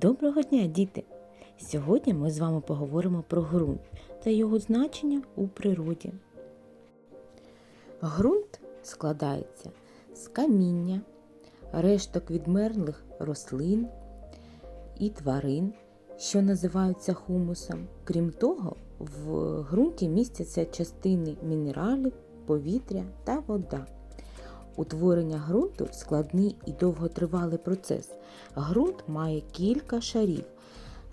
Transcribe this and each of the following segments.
Доброго дня, діти! Сьогодні ми з вами поговоримо про ґрунт та його значення у природі. Ґрунт складається з каміння, решток відмерлих рослин і тварин, що називаються хумусом. Крім того, в ґрунті містяться частини мінералів, повітря та вода. Утворення ґрунту складний і довготривалий процес. Ґрунт має кілька шарів.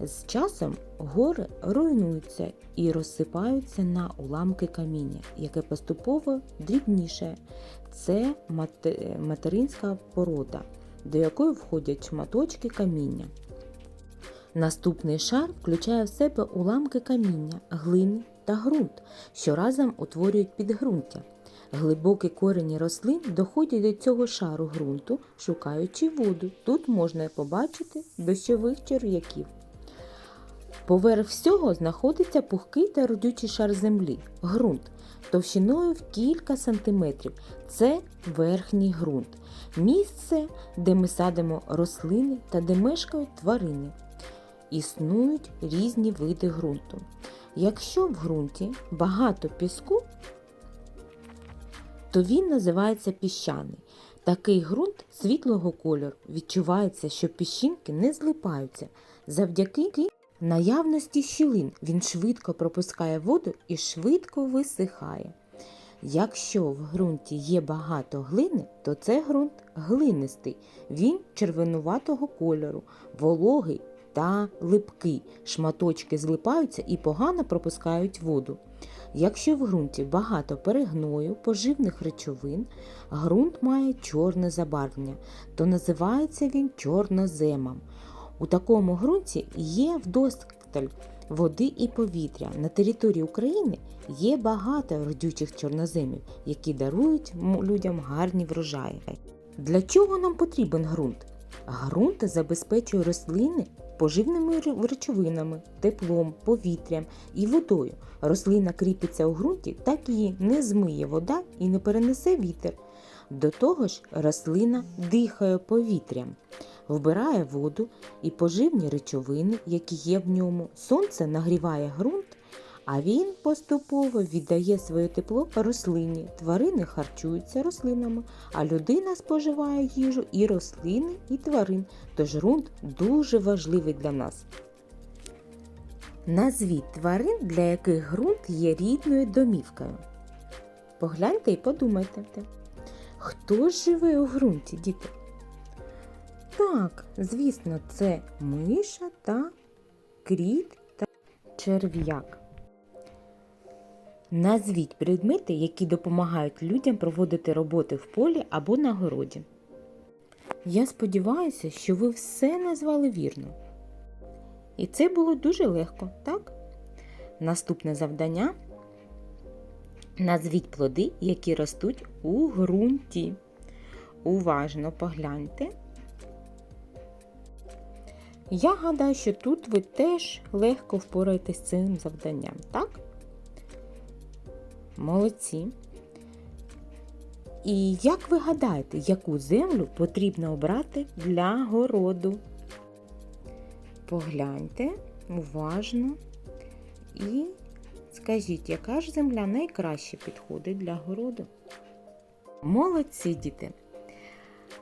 З часом гори руйнуються і розсипаються на уламки каміння, яке поступово дрібніше. Це материнська порода, до якої входять шматочки каміння. Наступний шар включає в себе уламки каміння, глини та ґрунт, що разом утворюють підґрунтя. Глибокі корені рослин доходять до цього шару ґрунту, шукаючи воду. Тут можна побачити дощових черв'яків. Поверх всього знаходиться пухкий та родючий шар землі ґрунт товщиною в кілька сантиметрів. Це верхній ґрунт, місце, де ми садимо рослини та де мешкають тварини. Існують різні види ґрунту. Якщо в ґрунті багато піску, то він називається піщаний. Такий ґрунт світлого кольору відчувається, що піщинки не злипаються. Завдяки наявності щілин він швидко пропускає воду і швидко висихає. Якщо в ґрунті є багато глини, то це ґрунт глинистий. Він червонуватого кольору, вологий та липкий. Шматочки злипаються і погано пропускають воду. Якщо в ґрунті багато перегною, поживних речовин, ґрунт має чорне забарвлення, то називається він чорноземом. У такому ґрунті є вдосталь води і повітря. На території України є багато родючих чорноземів, які дарують людям гарні врожаї. Для чого нам потрібен ґрунт? Ґрунт забезпечує рослини поживними речовинами, теплом, повітрям і водою. Рослина кріпиться у ґрунті, так її не змиє вода і не перенесе вітер. До того ж, рослина дихає повітрям, вбирає воду і поживні речовини, які є в ньому. Сонце нагріває ґрунт, а він поступово віддає своє тепло рослині. Тварини харчуються рослинами, а людина споживає їжу і рослини, і тварин. Тож ґрунт дуже важливий для нас. Назвіть тварин, для яких ґрунт є рідною домівкою. Погляньте і подумайте. Хто живе у ґрунті, діти? Так, звісно, це миша та кріт та черв'як. Назвіть предмети, які допомагають людям проводити роботи в полі або на городі. Я сподіваюся, що ви все назвали вірно. І це було дуже легко, так? Наступне завдання. Назвіть плоди, які ростуть у ґрунті. Уважно погляньте. Я гадаю, що тут ви теж легко впораєтесь з цим завданням, так? Молодці. І як ви гадаєте, яку землю потрібно обрати для городу? Погляньте уважно і скажіть, яка ж земля найкраще підходить для городу? Молодці діти!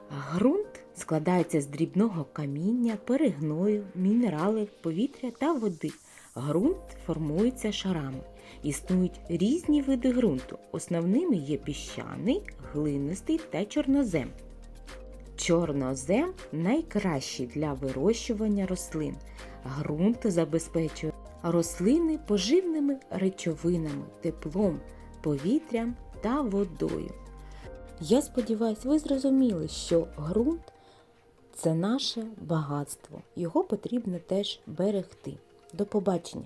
Грунт складається з дрібного каміння, перегною, мінералів, повітря та води. Ґрунт формується шарами. Існують різні види ґрунту. Основними є піщаний, глинистий та чорнозем. Чорнозем найкращий для вирощування рослин. Ґрунт забезпечує рослини поживними речовинами, теплом, повітрям та водою. Я сподіваюся, ви зрозуміли, що ґрунт це наше багатство. Його потрібно теж берегти. До побачення!